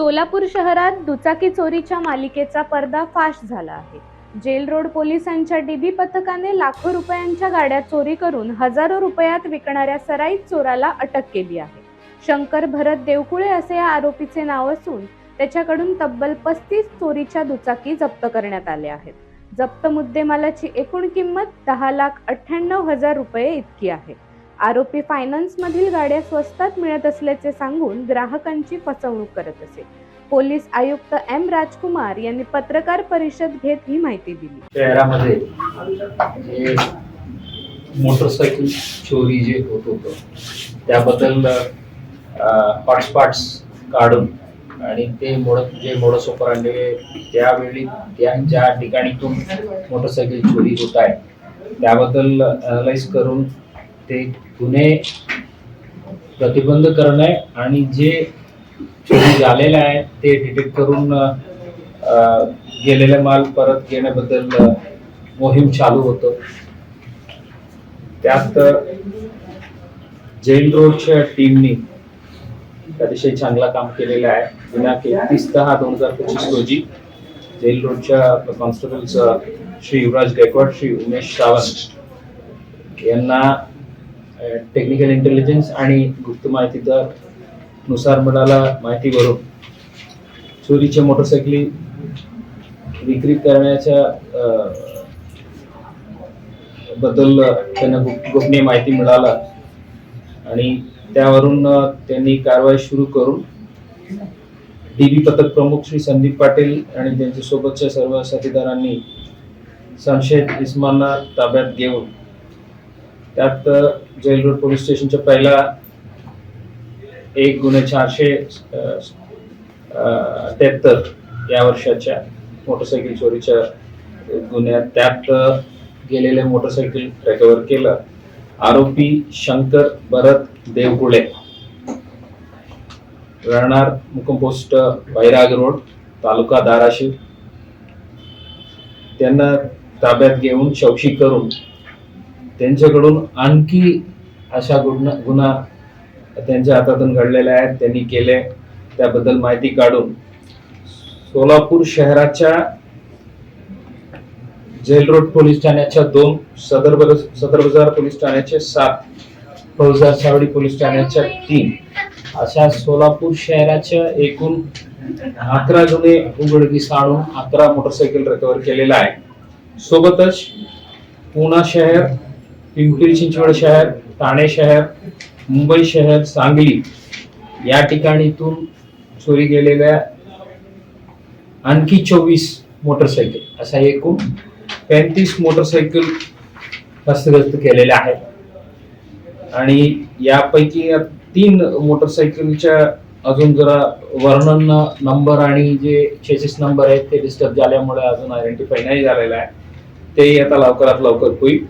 सोलापूर शहरात दुचाकी चोरीच्या मालिकेचा पर्दा फाश झाला आहे. जेल रोड पोलिसांच्या डीबी पथकाने लाखो रुपयांच्या गाड्या चोरी करून हजारो रुपयात विकणाऱ्या सराईत चोराला अटक केली आहे. शंकर भरत देवकुळे असे या आरोपीचे नाव असून त्याच्याकडून तब्बल पस्तीस चोरीच्या दुचाकी जप्त करण्यात आल्या आहेत. जप्त मुद्देमालाची एकूण किंमत दहा लाख अठ्ठ्याण्णव हजार रुपये इतकी आहे. आरोपी फायनान्समधील गाड्या स्वस्तात मिळत असल्याचे सांगून ग्राहकांची फसवणूक करत असे. पोलीस आयुक्त एम राजकुमार यांनी पत्रकार परिषद घेत ही माहिती दिली. शहरामध्ये मोटरसायकल चोरी जे होत होतं त्याबद्दल हॉटस्पॉट्स काढून आणि ते मोड जे मोडस ऑपरांडे त्यावेळी त्या ज्या ठिकाणीतून मोटरसायकल चोरी होत आहे त्याबद्दल अनालाइज करून ते गुन्हे प्रतिबंध करणे आणि जे झालेले आहे ते डिटेक्ट करून गेलेला माल परत घेण्याबद्दल मोहीम चालू होतं. त्यात जैन जेल रोडच्या टीमनी अतिशय चांगला काम केलेलं आहे. दिनांक एकतीस दहा दोन हजार पंचवीस रोजी जेल रोडच्या कॉन्स्टेबल्स श्री युवराज गायकवाड श्री उमेश सावंत यांना टेक्निकल इंटेलिजन्स आणि गुप्त माहितीचा नुसार मिळाला माहिती भरून चोरीच्या मोटरसायकली विक्री करण्याच्या बद्दल त्यांना गोपनीय माहिती मिळाला आणि त्यावरून त्यांनी कारवाई सुरू करून डीबी पथक प्रमुख श्री संदीप पाटील आणि त्यांच्या सोबतच्या सर्व साथीदारांनी संशयित इस्मांना ताब्यात घेऊन त्यात जेल रोड पोलीस स्टेशनच्या पहिला एक गुन्हे चारशे तेहत्तर या वर्षाच्या मोटरसायकल चोरीच्या गुन्ह्यात त्यात गेलेले मोटरसायकल रेकवर केलं. आरोपी शंकर भरत देवकुळे राहणार मुकंपोस्ट पोस्ट रोड तालुका धाराशिव. त्यांना ताब्यात घेऊन चौकशी करून त्यांच्याकडून आणखी अशा गुन्हा गुन्हा त्यांच्या हातातून घडलेल्या आहेत. त्यांनी केले. त्याबद्दल माहिती काढून सोलापूर शहराच्या जेल रोड पोलीस ठाण्याच्या दोन सदर सदर बाजार पोलीस ठाण्याचे सात फौजदार सावडी पोलीस ठाण्याच्या तीन. अशा सोलापूर शहराच्या एकूण अकरा जुने उघडकीस आणून अकरा मोटरसायकल रिकव्हर केलेला आहे सोबतच पुणा शहर पिंपरी चिंचवड शहर ठाणे शहर मुंबई शहर सांगली या ठिकाणीतून चोरी गेलेल्या आणखी चोवीस मोटरसायकल असा एकूण पैंतीस मोटरसायकल हस्तगस्त केलेल्या आहेत आणि यापैकी तीन मोटरसायकलच्या अजून जरा वर्णन नंबर आणि जे चेसिस नंबर आहेत ते डिस्टर्ब झाल्यामुळे अजून आयडेंटिफाय नाही झालेलं आहे. ते आता लवकरात लवकर होईल.